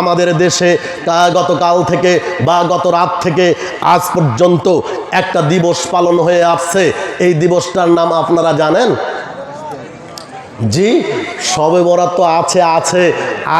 আমাদের দেশে গতকাল থেকে বা গত রাত থেকে আজ পর্যন্ত একটা দিবস পালন হয়ে আসছে। এই দিবসটার নাম আপনারা জানেন? জি, সবে বরাত তো আছে আছে।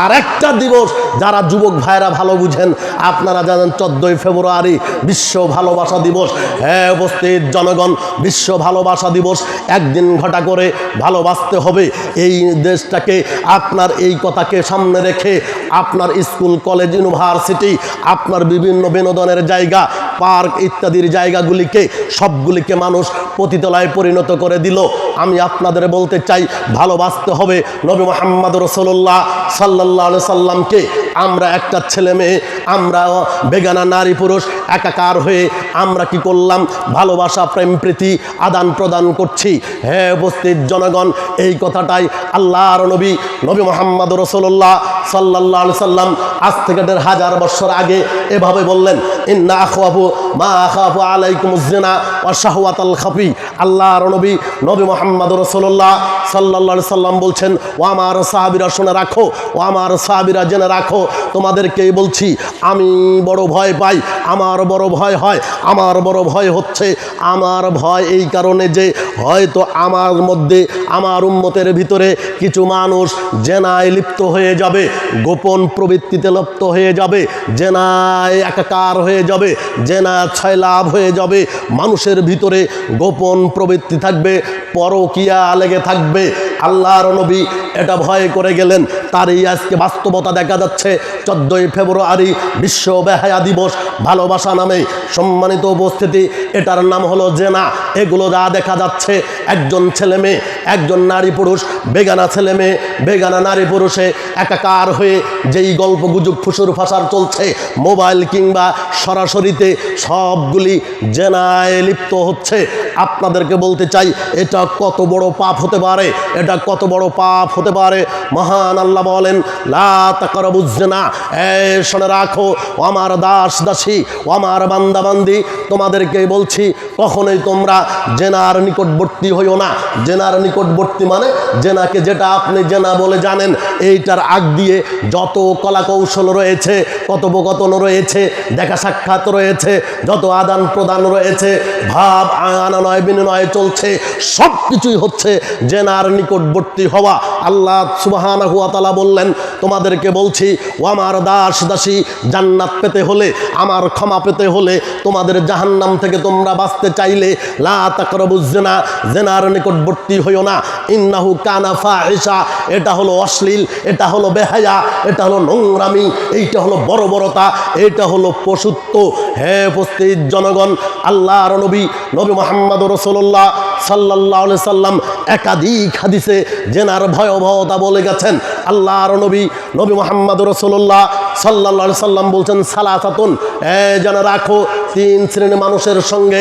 আর একটা দিবস যারা যুবক ভাইরা ভালো বুঝেন, আপনারা জানেন চোদ্দোই ফেব্রুয়ারি বিশ্ব ভালোবাসা দিবস। হ্যাঁ উপস্থিত জনগণ, বিশ্ব ভালোবাসা দিবস একদিন ঘটা করে ভালোবাসতে হবে। এই দেশটাকে, আপনার এই কথাকে সামনে রেখে আপনার স্কুল, কলেজ, ইউনিভার্সিটি, আপনার বিভিন্ন বিনোদনের জায়গা, পার্ক ইত্যাদির জায়গাগুলিকে, সবগুলিকে মানুষ পতিতলায় পরিণত করে দিল। আমি আপনাদের বলতে চাই, ভালোবাসতে হবে নবী মোহাম্মদ রসল্লাহ সাল্লাহ সাল্লামকে আমরা একটা ছেলে মেয়ে, আমরা বেগানা নারী পুরুষ, একাকার হয়ে আমরা কি করলাম? ভালোবাসা, প্রেম, প্রীতি আদান প্রদান করছি। হ্যাঁ উপস্থিত জনগণ, এই কথাটাই আল্লাহর নবী নবী মোহাম্মদ রসল্লাহ সাল্লাহ সাল্লাম আজ থেকে দেড় হাজার বছর আগে এভাবে বললেন, ইন্না আখাবু মা আখাবু আলাইকুম জিনা ও শাহওয়াত খাফি। আল্লাহর নবী নবী মোহাম্মদ রসোল্লাহ সাল্লা সাল্লাম বলছেন, ও আমার সাহাবিরা শুনে রাখো, ও আমার সাহাবিরা জেনে রাখো, তোমাদেরকেই বলছি, আমি বড় ভয় পাই, আমার বড় ভয় হয়, আমার বড় ভয় হচ্ছে, আমার ভয় এই কারণে যে হয়তো আমার মধ্যে, আমার উন্মতের ভিতরে কিছু মানুষ জেনায় লিপ্ত হয়ে যাবে, গোপন প্রবৃত্তিতে লিপ্ত হয়ে যাবে, জেনায় একাকার হয়ে যাবে জেনা ছয় লাভ হয়ে যাবে, মানুষের ভিতরে গোপন প্রবৃত্তি থাকবে, পরকিয়া লেগে থাকবে আল্লাহর নবী এটা ভয় করে গেলেন। তারই আজকে বাস্তবতা দেখা যাচ্ছে। চোদ্দোই ফেব্রুয়ারি বিশ্ব বেহায়া দিবস ভালোবাসা নামে সম্মানিত উপস্থিতি। এটার নাম হলো জেনা। এগুলো যা দেখা যাচ্ছে, একজন ছেলে মেয়ে একজন নারী পুরুষ, বেগানা ছেলে মেয়ে, বেগানা নারী পুরুষে একাকার হয়ে যেই গল্প গুজব ফুসুর ফাসার চলছে, মোবাইল কিংবা সরাসরিতে সবগুলি জেনায় লিপ্ত হচ্ছে। আপনাদেরকে বলতে চাই, এটা কত বড় পাপ হতে পারে? এটা কত বড় পাপ হতে পারে? মহান আল্লাহ বলেন, লা তাকরাবুজ্জেনা এ শুনে রাখো আমার দাস দাসী আমার বান্দা বান্দি তোমাদেরকে বলছি, কখনোই তোমরা জেনার নিকটবর্তী হইও না। জেনার নিকটবর্তী মানে জেনাকে যেটা আপনি জেনা বলে জানেন, এইটার আগ দিয়ে যত কলা কৌশল রয়েছে, কথোপকথন রয়েছে, দেখা সাক্ষাৎ রয়েছে, যত আদান প্রদান রয়েছে, ভাব, আনানয় বিনিময় চলছে সব কিছুই হচ্ছে জেনার নিকটবর্তী হওয়া। আল্লাহ সুবাহানা হুয়া তালা বললেন, তোমাদেরকে বলছি, ও আমার দাস দাসী, জান্নাত পেতে হলে, আমার ক্ষমা পেতে হলে, তোমাদের জাহান্নাম থেকে তোমরা বাঁচতে চাইলে, লা তাকরাবু জেনা, জেনার নিকটবর্তী হইও না। ইন্নাহু কানা ফাহিশা। এটা হলো অশ্লীল, এটা হলো বেহায়া, এটা হলো নোংরামি, এইটা হলো বড় বড়তা এটা হলো পশুত্ব। হে উপস্থিত জনগণ, আল্লাহর নবী নবী মোহাম্মদ রসল্লাহ সাল্লাহ সাল্লাম একাধিক হাদিসে জেনার ভয়াবহতা বলে গেছেন। আল্লাহর নবী নবী মোহাম্মদ রসল্লাহ সাল্লাহ সাল্লাম বলছেন, সালাসাতুন, এ যেন রাখো তিন শ্রেণি মানুষের সঙ্গে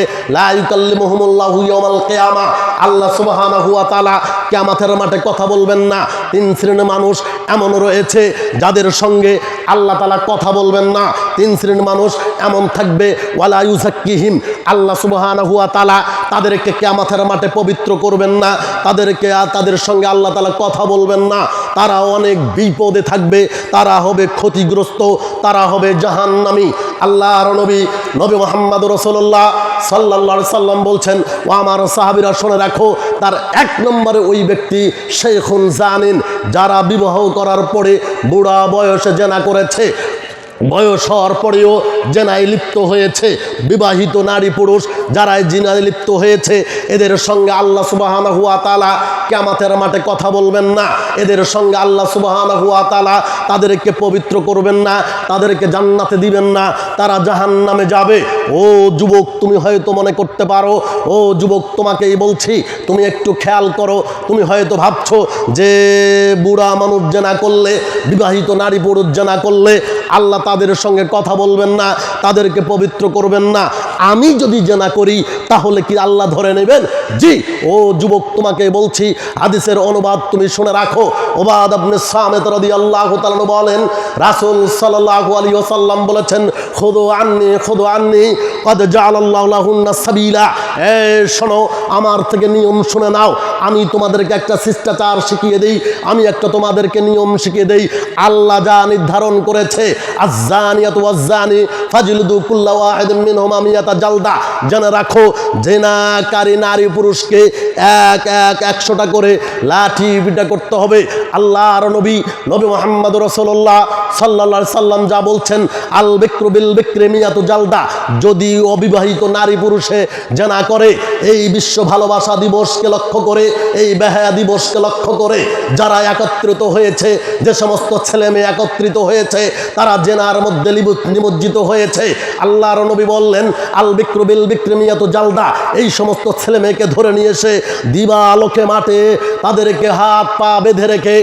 কেয়ামা। আল্লাহ সুবাহানা কেয়ামাতের মাঠে কথা বলবেন না। তিন শ্রেণি মানুষ এমন রয়েছে যাদের সঙ্গে আল্লাহ তালা কথা বলবেন না। তিন শ্রেণি মানুষ এমন থাকবে। ওয়ালা আল্লাহ সুবাহানা হুয়া তালা তাদেরকে কেয়ামাতের মাঠে পবিত্র করবেন না। তাদেরকে আর তাদের সঙ্গে আল্লাহ তালা কথা বলবেন না। তারা অনেক বিপদে থাকবে। তারা হবে ক্ষতিগ্রস্ত। তারা হবে জাহান্নামী। আল্লাহর নবী নবী মোহাম্মদ রসল্লাহ সাল্লা সাল্লাম বলছেন ও আমার সাহাবিরা শুনে রাখো, তার এক নম্বরে ওই ব্যক্তি শেখুন জানিন। যারা বিবাহ করার পরে বুড়া বয়সে জেনা করেছে বয়স হওয়ার পরেও জেনায় লিপ্ত হয়েছে। বিবাহিত নারী পুরুষ যারা জিনায় লিপ্ত হয়েছে, এদের সঙ্গে আল্লাহ সুবাহানা হুয়া তালা কেমাতের মাঠে কথা বলবেন না। এদের সঙ্গে আল্লাহ সুবাহানা হুয়া তালা তাদেরকে পবিত্র করবেন না, তাদেরকে জান্নাতে দিবেন না। তারা জাহান নামে যাবে। ও যুবক, তুমি হয়তো মনে করতে পারো, ও যুবক, তোমাকেই বলছি, তুমি একটু খেয়াল করো। তুমি হয়তো ভাবছ যে বুড়া মানুষ জেনা করলে, বিবাহিত নারী পুরুষ জেনা করলে আল্লাহ তাদের সঙ্গে কথা বলবেন না তাদেরকে পবিত্র করবেন না। আমি যদি জেনা করি, তাহলে কি আল্লাহ ধরে নেবেন? জি, ও যুবক, তোমাকে বলছি, হাদিসের অনুবাদ তুমি শুনে রাখো। ওবাদ আপনি সামেত রাদি আল্লাহ তাআলা বলেন, রাসূল সাল্লাল্লাহু আলাইহি ওয়াসাল্লাম বলেছেন, খুদু আননি খুদু আননি, কদ শোনো, আমার থেকে নিয়ম শুনে নাও। আমি তোমাদেরকে একটা শিষ্টাচার শিখিয়ে দেই, আমি একটা তোমাদেরকে নিয়ম শিখিয়ে দেই। আল্লাহ যা নির্ধারণ করেছে, আজ্জানিয়াত ওয়াজ্জানি, ফাজলুদু কুল্লা ওয়াহিদিন মিনহুমা মিয়াতা জালদা, জেনে রাখো, জেনাকারী নারী পুরুষকে এক এক, একশোটা করে লাঠি পিটা করতে হবে। আল্লাহর নবী নবী মোহাম্মদ রসল্লাহ সাল্লা সাল্লাম যা বলছেন, আল বিক্র বিল বিক্রে মিয়াত জালদা, যদি অবিবাহিত নারী পুরুষে জানা করে, এই বিশ্ব ভালোবাসা দিবসকে লক্ষ্য করে, এই বেহায়া দিবসকে লক্ষ্য করে যারা একত্রিত হয়েছে, যে সমস্ত ছেলে মেয়ে একত্রিত হয়েছে, তারা জেনার মধ্যে নিমজ্জিত হয়েছে। আল্লাহর নবী বললেন আল বিক্র বিল বিক্রমিয়াত জালদা। এই সমস্ত ছেলে মেয়েকে ধরে নিয়ে এসে দিবা আলোকে মাঠে তাদেরকে হাত পা বেঁধে রেখে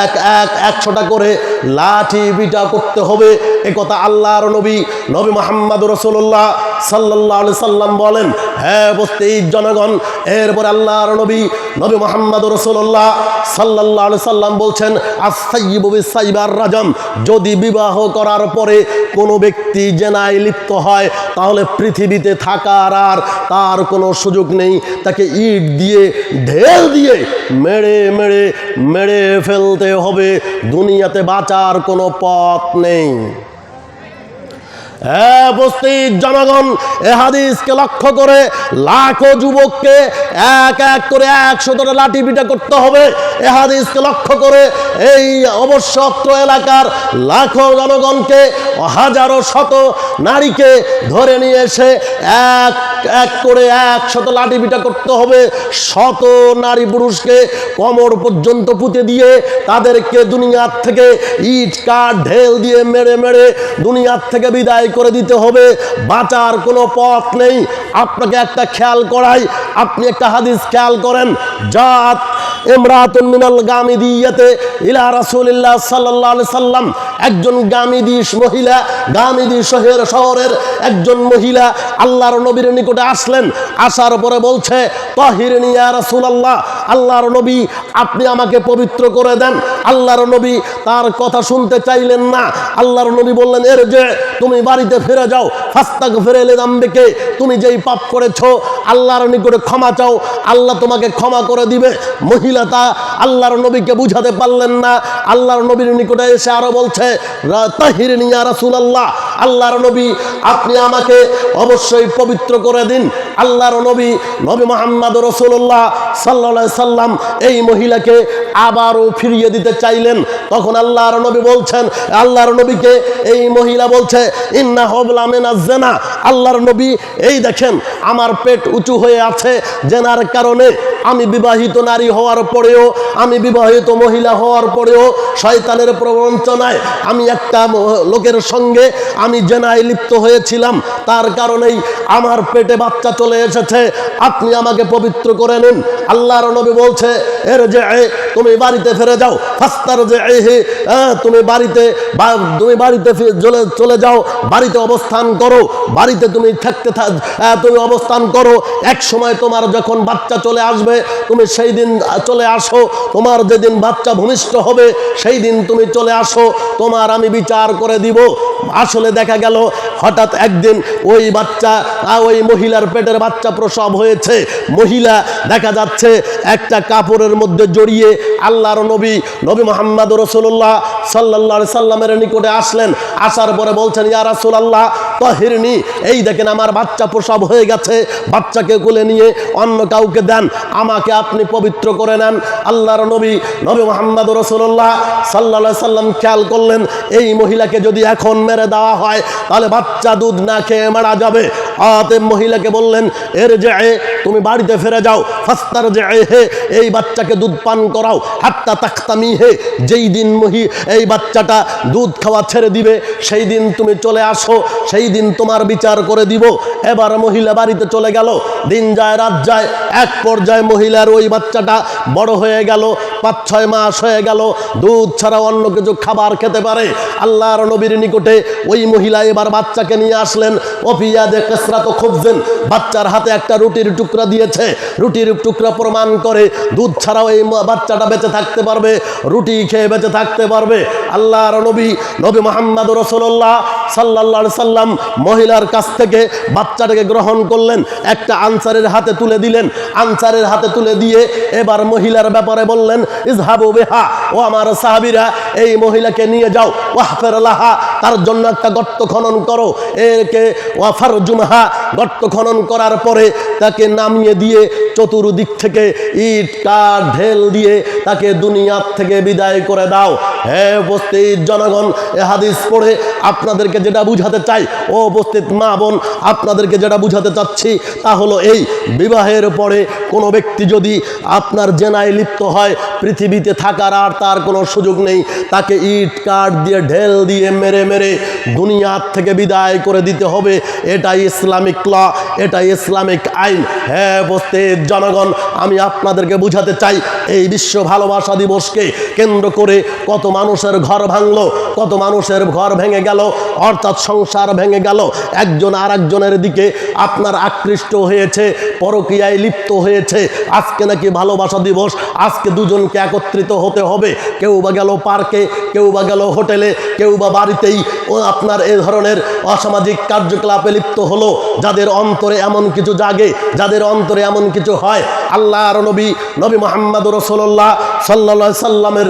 এক এক একশোটা করে লাঠি বিটা করতে হবে। এ কথা আল্লাহর নবী নবী মোহাম্মদ রসুল্লাহ সাল্লাহ সাল্লাম বলেন হ্যাঁ বসতে এই জনগণ, এরপর আল্লাহর নবী নবী মোহাম্মদ রসুল্লাহ সাল্লাহ সাল্লাম বলছেন আসাইবার রাজম, যদি বিবাহ করার পরে কোনো ব্যক্তি জেনায় লিপ্ত হয়, তাহলে পৃথিবীতে থাকার আর তার কোনো সুযোগ নেই। তাকে ইট দিয়ে, ঢেল দিয়ে মেরে মেরে মেরে ফেলতে হবে। দুনিয়াতে বাঁচার কোনো পথ নেই। বস্তির জনগণ, এ হাদিসকে লক্ষ্য করে লাখো যুবককে এক এক করে একশোটা লাঠি পিটা করতে হবে। এ হাদিসকে লক্ষ্য করে এই অবশ্য অত্র এলাকার লাখো জনগণকে হাজারো শত নারীকে ধরে নিয়ে এসে এক এক করে একশত লাঠি পিটা করতে হবে। শত নারী পুরুষকে কমর পর্যন্ত পুঁতে দিয়ে তাদেরকে দুনিয়ার থেকে ইট, কাঠ, ঢেল দিয়ে মেরে মেরে দুনিয়ার থেকে বিদায় করে দিতে হবে। বাঁচার কোনো পথ নেই। আপনাকে একটা খেয়াল করাই। আপনি একটা হাদিস খেয়াল করেন। জাত ইমরাতুন মিনাল গামিদিয়াতে ইলা রাসূলিল্লাহ সাল্লাল্লাহু আলাইহি সাল্লাম। একজন গামিদি মহিলা গামিদি শহর শহরের একজন মহিলা আল্লাহর নবীর নিকটে আসলেন। আসার পরে বলছে, তাহিরিনী ইয়া রাসূলুল্লাহ, আল্লাহর নবী, আপনি আমাকে পবিত্র করে দেন। আল্লাহর নবী তার কথা শুনতে চাইলেন না। আল্লাহর নবী বললেন, এর যে তুমি বাড়িতে ফিরে যাও ফাস্তাক ফিরে এলে দাম্বিকে, তুমি যেই পাপ করেছ, আল্লাহর নিকটে ক্ষমা চাও, আল্লাহ তোমাকে ক্ষমা করে দিবে। মহিলা আল্লাহর নবীকে বুঝাতে পারলেন না। আল্লাহর নবীর নিকটে এসে আরও বলছে তাহির নিয়া রাসুল আল্লাহ আল্লাহর নবী, আপনি আমাকে অবশ্যই পবিত্র করে দিন। আল্লাহর নবী নবী মোহাম্মদ রসুল্লাহ সাল্লা সাল্লাম এই মহিলাকে আবারও ফিরিয়ে দিতে চাইলেন। তখন আল্লাহর নবী বলছেন, আল্লাহর নবীকে এই মহিলা বলছে, ইন্না হবলামেনা জেনা। আল্লাহর নবী, এই দেখেন, আমার পেট উঁচু হয়ে আছে জেনার কারণে আমি বিবাহিত নারী হওয়ার পরেও, আমি বিবাহিত মহিলা হওয়ার পরেও শয়তানের প্রবঞ্চনায় আমি একটা লোকের সঙ্গে আমি জেনায় লিপ্ত হয়েছিলাম তার কারণেই আমার পেটে বাচ্চা চলে এসেছে। আপনি আমাকে পবিত্র করে নিন। আল্লাহর নবী বলছে এর যে তুমি বাড়িতে ফিরে যাও। ফাস্তার যে হ্যাঁ, তুমি বাড়িতে তুমি বাড়িতে চলে চলে যাও। বাড়িতে অবস্থান করো। বাড়িতে তুমি থাকতে থাক তুমি অবস্থান করো। এক সময় তোমার যখন বাচ্চা চলে আসবে তুমি সেই দিন চলে আসো। তোমার যেদিন বাচ্চা ভূমিষ্ঠ হবে সেই দিন তুমি চলে আসো। তোমার আমি বিচার করে দিব। আসলে দেখা গেল, হঠাৎ একদিন ওই বাচ্চা ওই মহিলার পেটের বাচ্চা প্রসব হয়েছে। মহিলা দেখা যাচ্ছে একটা কাপড়ের মধ্যে জড়িয়ে আল্লাহর নবী নবী মোহাম্মদ রসুল্লাহ সাল্লাহ সাল্লামের নিকটে আসলেন। আসার পরে বলছেন, ইয়া রাসূলুল্লাহ তাহিরনি এই দেখেন আমার বাচ্চা প্রসব হয়ে গেছে। বাচ্চাকে কোলে নিয়ে অন্য কাউকে দেন। আমাকে আপনি পবিত্র করে নেন। আল্লাহর নবী নবী মোহাম্মদ রসুল্লাহ সাল্লাহ সাল্লাম খেয়াল করলেন, এই মহিলাকে যদি এখন মেরে দেওয়া হয়, তাহলে বাচ্চা দুধ না খেয়ে মারা যাবে। অতএব মহিলাকে বললেন এর যে তুমি বাড়িতে ফিরে যাও। ফাস্তার যে হে, এই বাচ্চাকে দুধ পান করাও। হাত্তা তাক্তামি হে, যেই দিন মহি, এই বাচ্চাটা দুধ খাওয়া ছেড়ে দিবে, সেই দিন তুমি চলে আসো। সেই দিন তোমার বিচার করে দিব। এবার মহিলা বাড়িতে চলে গেল। দিন যায়, রাত যায়। এক পর্যায়ে মহিলার ওই বাচ্চাটা বড় হয়ে গেল। পাঁচ, ছয় মাস হয়ে গেল। দুধ ছাড়া অন্য কিছু খাবার খেতে পারে। আল্লাহর নবীর নিকটে ওই মহিলা এবার বাচ্চাকে নিয়ে আসলেন। অফিয়া অফিয়াদে কেসরা তো খুঁজছেন বাচ্চার হাতে একটা রুটির টুকরা দিয়েছে। রুটির টুকরা প্রমাণ করে দুধ ছাড়াও এই বাচ্চাটা বেঁচে থাকতে পারবে। রুটি খেয়ে বেঁচে থাকতে পারবে। আল্লাহর নবী নবী মোহাম্মদ রসোল্লাহ সাল্লাহ সাল্লাম মহিলার কাছ থেকে বাচ্চাটাকে গ্রহণ করলেন, একটা আনসারের হাতে তুলে দিলেন। আনসারের হাতে তুলে দিয়ে এবার মহিলার ব্যাপারে বললেন, ইজহাবু বেহা, ও আমার সাহাবিরা, এই মহিলাকে নিয়ে যাও, ওয়াহফের লাহা, তার জন্য একটা গর্ত খনন করো। একে ওয়াফার জুমহা গর্ত খনন করার পরে তাকে নামিয়ে দিয়ে চতুর্দিক থেকে ইট, কাঠ, ঢেল দিয়ে তাকে দুনিয়ার থেকে বিদায় করে দাও। হ্যাঁ উপস্থিত জনগণ, এ হাদিস পড়ে আপনাদেরকে যেটা বুঝাতে চাই, ও উপস্থিত মা বোন, আপনাদেরকে যেটা বুঝাতে চাচ্ছি তা হলো এই, বিবাহের পরে কোনো ব্যক্তি যদি আপনার জেনায় লিপ্ত হয়, পৃথিবীতে থাকার আর তার কোনো সুযোগ নেই, তাকে ইট, কাঠ দিয়ে ঢেল দিয়ে মেরে মেরে দুনিয়ার থেকে বিদায় করে দিতে হবে, এটাই ইসলামিক ল, এটাই ইসলামিক আইন। হ্যাঁ উপস্থিত জনগণ, আমি আপনাদেরকে বুঝাতে চাই, এই বিশ্ব ভালোবাসা দিবসকে কেন্দ্র করে কত মানুষের ঘর ভাঙলো, কত মানুষের ঘর ভেঙে গেল, অর্থাৎ সংসার ভেঙে গেল। একজন আর একজনের দিকে আপনার আকৃষ্ট হয়েছে পরকিয়ায় লিপ্ত হয়েছে। আজকে নাকি ভালোবাসা দিবস, আজকে দুজনকে একত্রিত হতে হবে। কেউ বা গেল পার্কে, কেউ বা গেল হোটেলে, কেউ বা বাড়িতেই আপনার এ ধরনের অসামাজিক কার্যকলাপে লিপ্ত হলো, যাদের অন্তরে এমন কিছু জাগে, যাদের অন্তরে এমন কিছু হয়। আল্লাহর নবী নবী মোহাম্মদ রসোল্লাহ সাল্লা সাল্লামের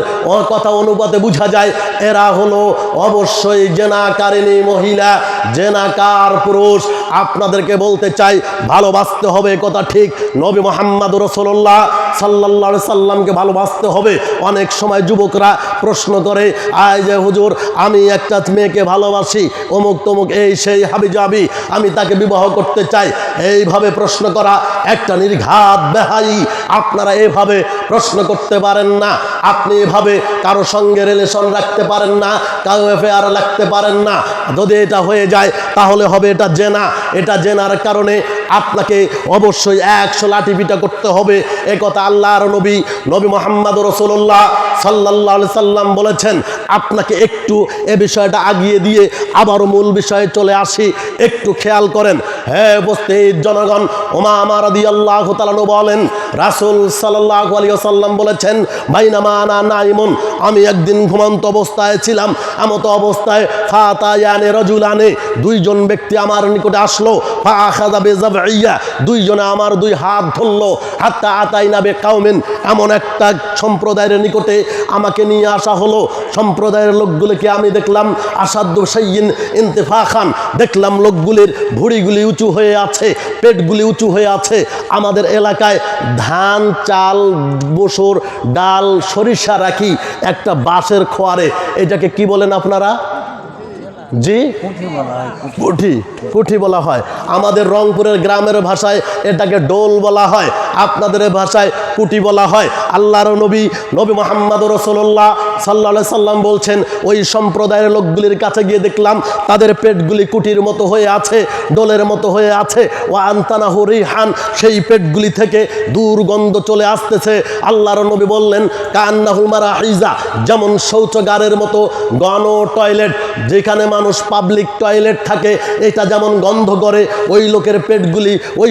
কথা অনুপাতে বোঝা যায়, এরা হলো অবশ্যই জেনাকারিনী মহিলা, জেনাকার পুরুষ। আপনাদেরকে বলতে চাই, ভালোবাসতে হবে কথা ঠিক। নবী মোহাম্মদ রসোল্লাহ সাল্লাহ সাল্লামকে ভালোবাসতে হবে। অনেক সময় যুবকরা প্রশ্ন করে, আয় যে হুজুর, আমি একটা মেয়েকে ভালোবাসি, অমুক তমুক এই সেই হাবি যাবি আমি তাকে বিবাহ করতে চাই। এইভাবে প্রশ্ন করা একটা নির্ঘাত বেহাই। আপনারা এভাবে প্রশ্ন করতে পারেন না। আপনি এভাবে কারও সঙ্গে রিলেশন রাখতে পারেন না কারও অ্যাফেয়ার রাখতে পারেন না। যদি এটা হয়ে যায়, তাহলে হবে এটা জেনা। এটা জেনার কারণে আপনাকে অবশ্যই একশো লাঠি পিটা করতে হবে। এ কথা আল্লাহর নবী নবী মোহাম্মদ রসুল্লাহ সাল্লাহ সাল্লাম বলেছেন, আপনাকে একটু এ বিষয়টা আগিয়ে দিয়ে আবারও মূল বিষয়ে চলে আসি, একটু খেয়াল করেন। হ্যাঁ উপস্থিত জনগণ, ওমা আমার আদি আল্লাহ তালানু বলেন, রাসুল সাল্লাহ আলী সাল্লাম বলেছেন, বাইনামা আনা নাইমুন, আমি একদিন ঘুমন্ত অবস্থায় ছিলাম এমত অবস্থায় ফাতায়ানে রজুলানে, দুইজন ব্যক্তি আমার নিকটে আসলো ফা আখাদা বেজাবাইয়া দুইজনে আমার দুই হাত ধরলো। হাত্তা আতাই নাবে কাউমেন এমন একটা সম্প্রদায়ের নিকটে আমাকে নিয়ে আসা হলো। সম্প্রদায়ের লোকগুলিকে আমি দেখলাম আসাদ্দ সাইয়িন ইন্তেফা খান দেখলাম লোকগুলির ভুড়িগুলি উঁচু হয়ে আছে, পেটগুলি উঁচু হয়ে আছে। আমাদের এলাকায় ধান, চাল বসর ডাল, সরিষা রাখি একটা বাঁশের খোয়ারে। এটাকে কি বলেন আপনারা? জি? পুঠি পুঠি। বলা হয়। আমাদের রংপুরের গ্রামের ভাষায় এটাকে ডোল বলা হয় আপনাদের ভাষায় পুটি বলা হয়। আল্লাহর নবী নবী মোহাম্মদ রসোল্লাহ সাল্লা সাল্লাম বলছেন ওই সম্প্রদায়ের লোকগুলির কাছে গিয়ে দেখলাম তাদের পেটগুলি কুটির মতো হয়ে আছে ডোলের মতো হয়ে আছে। ও আন্তানা হরিহান সেই পেটগুলি থেকে দুর্গন্ধ চলে আসতেছে। আল্লাহর নবী বললেন কান্নাহুমারা হাইজা যেমন শৌচগারের মতো গণ টয়লেট যেখানে মানুষ পাবলিক টয়লেট থাকে এটা যেমন গন্ধ করে ওই লোকের পেটগুলি ওই